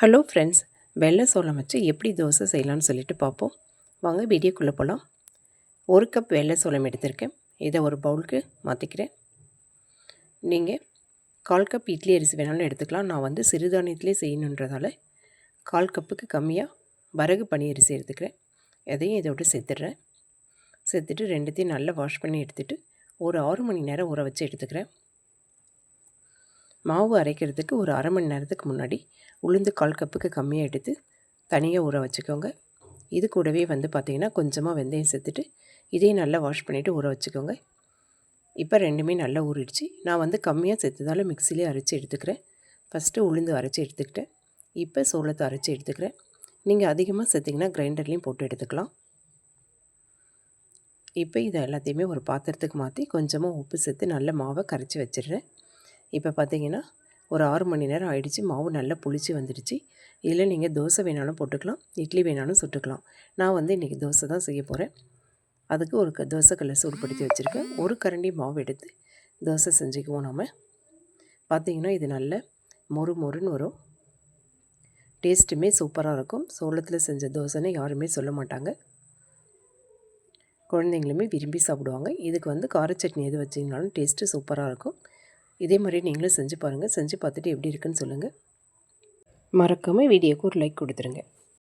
Hello friends வெள்ளை சோளம் வச்சு எப்படி தோசை செய்யலாம்னு சொல்லிட்டு பார்ப்போம். வாங்க வீடியோக்குள்ளே போகலாம் ஒரு கப் வெள்ளை சோளம் எடுத்திருக்கேன். இதை ஒரு பவுலுக்கு மாற்றிக்கிறேன் நீங்கள் கால் கப் இட்லி அரிசி வேணாலும் எடுத்துக்கலாம். நான் வந்து சிறுதானியத்திலே செய்யணுன்றதால கால் கப்புக்கு கம்மியாக வரகு பனி அரிசி எடுத்துக்கிறேன். எதையும் இதோட சேர்த்துடுறேன். சேர்த்துட்டு ரெண்டுத்தையும் நல்லா வாஷ் பண்ணி எடுத்துகிட்டு ஒரு ஆறு மணி நேரம் ஊற வச்சு எடுத்துக்கிறேன். மாவு அரைக்கிறதுக்கு ஒரு அரை மணி நேரத்துக்கு முன்னாடி உளுந்து கால் கப்புக்கு கம்மியாக எடுத்து தனியாக ஊற வச்சுக்கோங்க. இது கூடவே வந்து பார்த்திங்கன்னா கொஞ்சமாக வெந்தயம் சேர்த்துட்டு இதையும் நல்லா வாஷ் பண்ணிவிட்டு ஊற வச்சுக்கோங்க. இப்போ ரெண்டுமே நல்லா ஊறிடுச்சு. நான் வந்து கம்மியாக சேர்த்ததால் மிக்சிலே அரைச்சி எடுத்துக்கிறேன். ஃபஸ்ட்டு உளுந்து அரைச்சி எடுத்துக்கிட்டேன். இப்போ சோளத்தை அரைச்சி எடுத்துக்கிறேன். நீங்கள் அதிகமாக சேர்த்திங்கன்னா கிரைண்டர்லேயும் போட்டு எடுத்துக்கலாம். இப்போ இதை எல்லாத்தையுமே ஒரு பாத்திரத்துக்கு மாற்றி கொஞ்சமாக உப்பு சேர்த்து நல்ல மாவை கரைச்சி வச்சிடுறேன். இப்போ பார்த்தீங்கன்னா ஒரு ஆறு மணி நேரம் ஆகிடுச்சு மாவு நல்லா புளிச்சு வந்துடுச்சு. இதில் நீங்கள் தோசை வேணாலும் போட்டுக்கலாம். இட்லி வேணாலும் சுட்டுக்கலாம். நான் வந்து இன்றைக்கி தோசை தான் செய்ய போகிறேன் அதுக்கு ஒரு க தோசைக்கல்லை சூடுபடுத்தி வச்சுருக்கேன். ஒரு கரண்டி மாவு எடுத்து தோசை செஞ்சுக்குவோம் நாம். பார்த்திங்கன்னா இது நல்ல மொறு மொறுன்னு வரும். டேஸ்ட்டுமே சூப்பராக இருக்கும். சோளத்தில் செஞ்ச தோசைன்னு யாருமே சொல்ல மாட்டாங்க. குழந்தைங்களுமே விரும்பி சாப்பிடுவாங்க. இதுக்கு வந்து கார சட்னி எது வச்சிங்கனாலும் டேஸ்ட்டு சூப்பராக இருக்கும். இதே மாதிரி நீங்களும் செஞ்சு பாருங்கள் செஞ்சு பார்த்துட்டு எப்படி இருக்குன்னு சொல்லுங்கள் மறக்காமல் வீடியோக்கு ஒரு லைக் கொடுத்துருங்க.